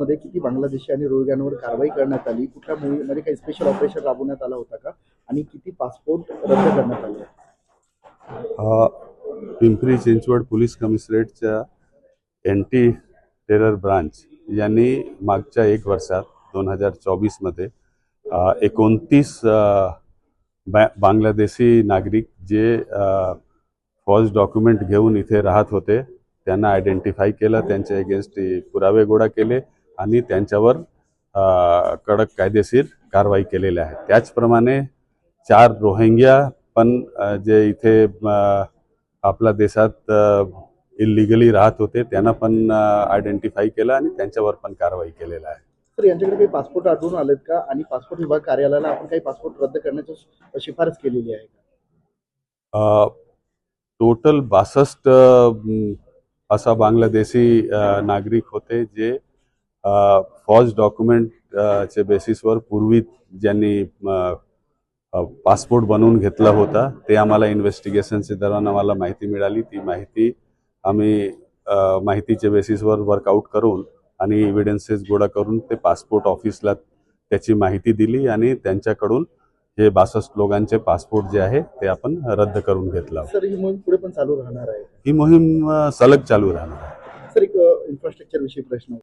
मध्ये किती बांगलादेशी आणि रोहिंग्यांवर कारवाई करण्यात आली? कुठल्या मध्ये म्हणजे काही स्पेशल ऑपरेशन राबवण्यात आला होता का? आणि किती पासपोर्ट रद्द करण्यात आले? पिंपरी चिंचवड पोलीस कमिशनरेटच्या एंटी टेरर ब्रांच यांनी मागच्या एक वर्षात दोन हजार चोवीसमध्ये एकोणतीस बा बांगलादेशी नागरिक जे फॉल्स डॉक्युमेंट घेऊन इथे राहत होते त्यांना आयडेंटिफाय केलं त्यांच्या एगेन्स्ट पुरावे गोळा केले आणि त्यांच्यावर कडक कायदेशीर कारवाई केलेल्या आहे. त्याचप्रमाणे चार रोहिंग्या पण जे इथे आपल्या देशात इलिगली राहत होते त्यांना पण आयडेंटिफाय केलं आणि त्यांच्यावर पण कारवाई केलेलं आहे. तर यांच्याकडे काही पासपोर्ट आढळून आलेत का? आणि पासपोर्ट विभाग कार्यालयाला आपण काही पासपोर्ट रद्द करण्याची शिफारस केलेली आहे का? टोटल बासष्ट असा बांगलादेशी नागरिक होते जे फॉल्स डॉक्युमेंट च्या बेसिसवर पूर्वी ज्यांनी पासपोर्ट बनवून घेतला होता ते आम्हाला इन्व्हेस्टिगेशनच्या दरम्यान आम्हाला माहिती मिळाली. ती माहिती आम्ही माहितीच्या बेसिसवर वर्कआउट करून आणि एव्हिडन्सेस गोळा करून ते पासपोर्ट ऑफिसला त्याची माहिती दिली आणि त्यांच्याकडून हे बासष्ट लोकांचे पासपोर्ट जे आहे ते आपण रद्द करून घेतला ही मोहीम पुढे पण चालू राहणार आहे. ही मोहीम सलग चालू राहणार आहे. सर एक इन्फ्रास्ट्रक्चर विषयी प्रश्न.